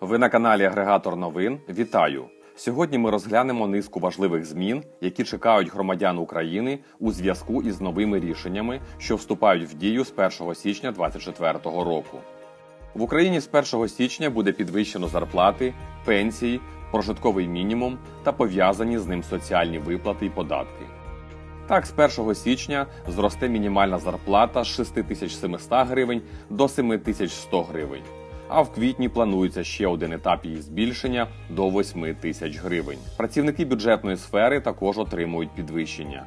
Ви на каналі Агрегатор новин. Вітаю! Сьогодні ми розглянемо низку важливих змін, які чекають громадян України у зв'язку із новими рішеннями, що вступають в дію з 1 січня 2024 року. В Україні з 1 січня буде підвищено зарплати, пенсії, прожитковий мінімум та пов'язані з ним соціальні виплати і податки. Так, з 1 січня зросте мінімальна зарплата з 6700 гривень до 7100 гривень. А в квітні планується ще один етап її збільшення до 8 тисяч гривень. Працівники бюджетної сфери також отримують підвищення.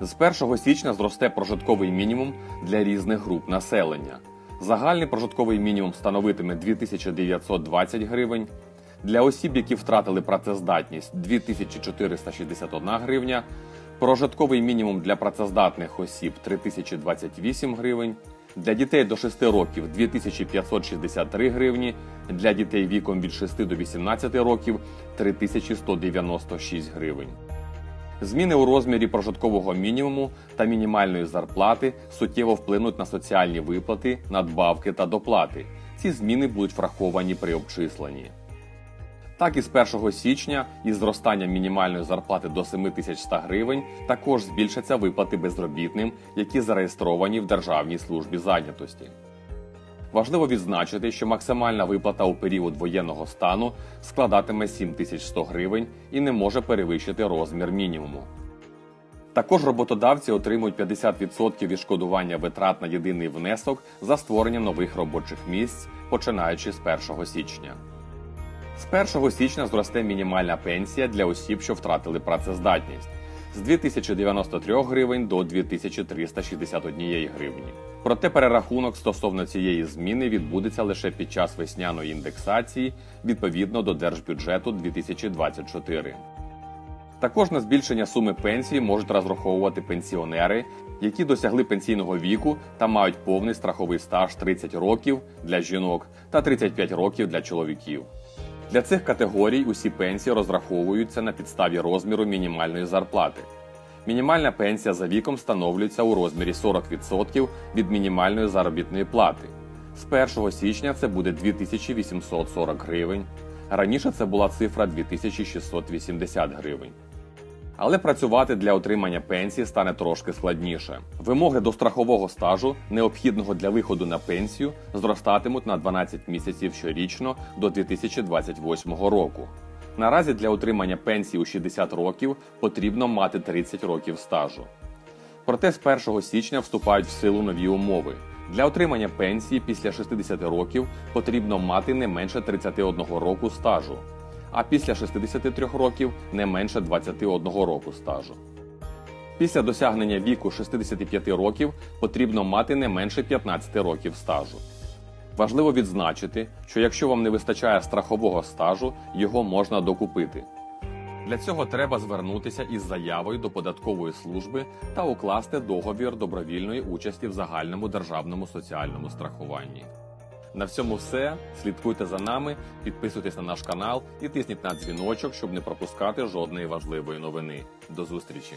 З 1 січня зросте прожитковий мінімум для різних груп населення. Загальний прожитковий мінімум становитиме 2920 гривень. Для осіб, які втратили працездатність 2461 гривня, прожитковий мінімум для працездатних осіб 3028 гривень, для дітей до 6 років 2563 гривні, для дітей віком від 6 до 18 років 3196 гривень. Зміни у розмірі прожиткового мінімуму та мінімальної зарплати суттєво вплинуть на соціальні виплати, надбавки та доплати. Ці зміни будуть враховані при обчисленні. Так і з 1 січня із зростанням мінімальної зарплати до 7100 гривень також збільшаться виплати безробітним, які зареєстровані в Державній службі зайнятості. Важливо відзначити, що максимальна виплата у період воєнного стану складатиме 7100 гривень і не може перевищити розмір мінімуму. Також роботодавці отримують 50% відшкодування витрат на єдиний внесок за створення нових робочих місць, починаючи з 1 січня. З 1 січня зросте мінімальна пенсія для осіб, що втратили працездатність з 2093 гривень до 2361 гривні. Проте перерахунок стосовно цієї зміни відбудеться лише під час весняної індексації відповідно до держбюджету 2024. Також на збільшення суми пенсії можуть розраховувати пенсіонери, які досягли пенсійного віку та мають повний страховий стаж 30 років для жінок та 35 років для чоловіків. Для цих категорій усі пенсії розраховуються на підставі розміру мінімальної зарплати. Мінімальна пенсія за віком встановлюється у розмірі 40% від мінімальної заробітної плати. З 1 січня це буде 2840 гривень. Раніше це була цифра 2680 гривень. Але працювати для отримання пенсії стане трошки складніше. Вимоги до страхового стажу, необхідного для виходу на пенсію, зростатимуть на 12 місяців щорічно до 2028 року. Наразі для отримання пенсії у 60 років потрібно мати 30 років стажу. Проте з 1 січня вступають в силу нові умови. Для отримання пенсії після 60 років потрібно мати не менше 31 року стажу, а після 63 років не менше 21 року стажу. Після досягнення віку 65 років потрібно мати не менше 15 років стажу. Важливо відзначити, що якщо вам не вистачає страхового стажу, його можна докупити. Для цього треба звернутися із заявою до податкової служби та укласти договір добровільної участі в загальному державному соціальному страхуванні. На всьому все. Слідкуйте за нами, підписуйтесь на наш канал і тисніть на дзвіночок, щоб не пропускати жодної важливої новини. До зустрічі!